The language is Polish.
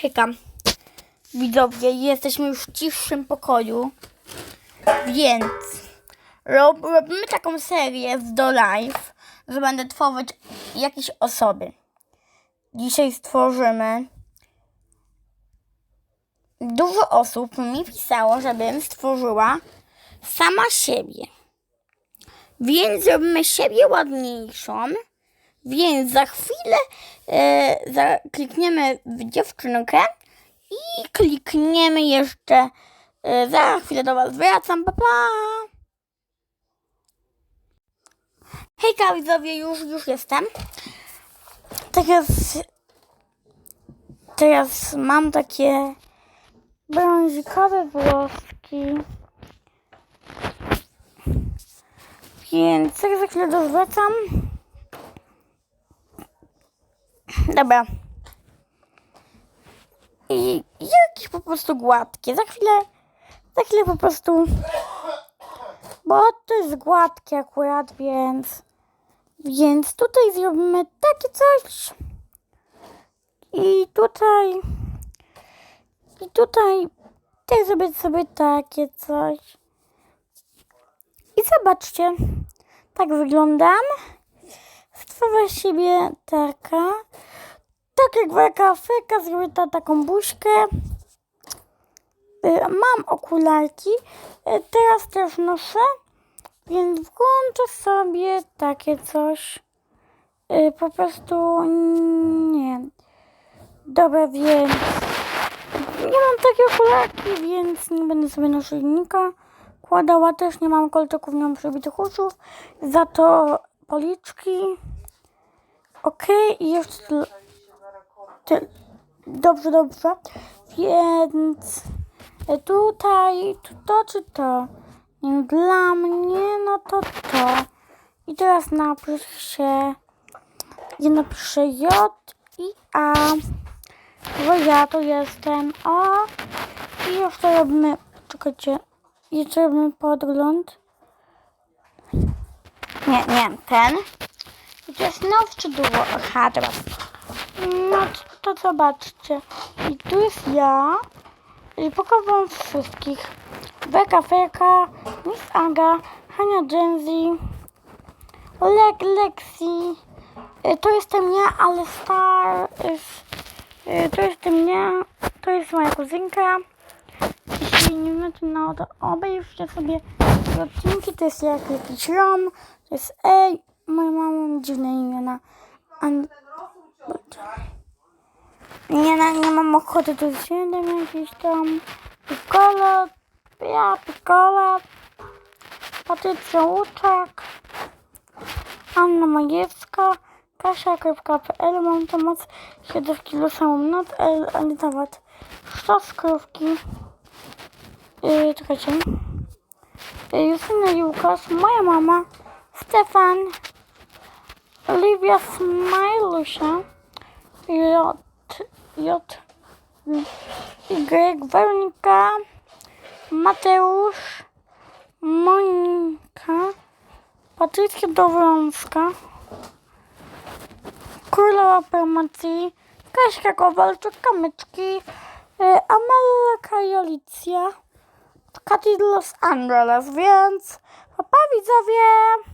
Hejka. Widzowie, jesteśmy już w cichszym pokoju, więc rob, robimy taką serię z Do Live, że będę tworzyć jakieś osoby. Dzisiaj stworzymy. Dużo osób mi pisało, żebym stworzyła sama siebie. Więc zrobimy siebie ładniejszą. Więc za chwilę e, klikniemy w dziewczynkę i klikniemy jeszcze. E, za chwilę do Was wracam. Pa, pa. Hejka widzowie, już, już jestem. Teraz, teraz mam takie brązikowe włoski. Więc tak za chwilę dowracam. Dobra. I jakieś po prostu gładkie. Za chwilę, za chwilę po prostu, bo to jest gładkie akurat, więc, więc tutaj zrobimy takie coś. I tutaj, i tutaj też zrobię sobie takie coś. I zobaczcie, tak wyglądam. Stworzę siebie taka. Tak jak wielka Afryka, zrobię ta, taką buźkę. Y, Mam okularki. Y, Teraz też noszę. Więc włączę sobie takie coś. Y, Po prostu nie. Dobra, więc nie mam takie okularki, więc nie będę sobie naszyjnika kładała. Też nie mam kolczyków, nie mam przebitych uszu. Za to policzki. Okej, i jeszcze tyle. Ty, dobrze, dobrze. Więc e, tutaj, to, to czy to? Dla mnie, no to to. I teraz napiszę, ja napiszę J i A. Bo ja to jestem. O. I jeszcze robimy, czekajcie, jeszcze robimy podgląd. Nie, nie, ten. To jest now czy długo? Aha. No to, to zobaczcie. I tu jest ja. I pokażę wam wszystkich. Beka Ferka, Miss Aga, Hania Genzi, Leg Lexi. Y, To jestem ja, ale Star. y, To jestem ja. To jest moja kuzynka. Jeśli nie macie na to, obejrzcie sobie odcinki. To jest jak jakiś rom. Jest ej. Moja mama ma dziwne imiona. An... Nie, no, nie mam ochoty, jest siedem jakiś tam. Piccolo, ja, Piccolo, Patrycja Łuczak, Anna Majewska, Kasia.pl, mam tam moc 7 kilo samą noc, ale, ale nawet sztos krówki. Yy, czekajcie. Yy, Justyna i Łukasz, moja mama, Stefan, Olivia Smilusia, J, J, Y, Weronika, Mateusz, Monika, Patrycja Dowrąska, Królowa Promocji, Kaśka Kowalczyk, Kamyczki, y, Amelka i Alicja, Katy Los Angeles, więc papa widzowie!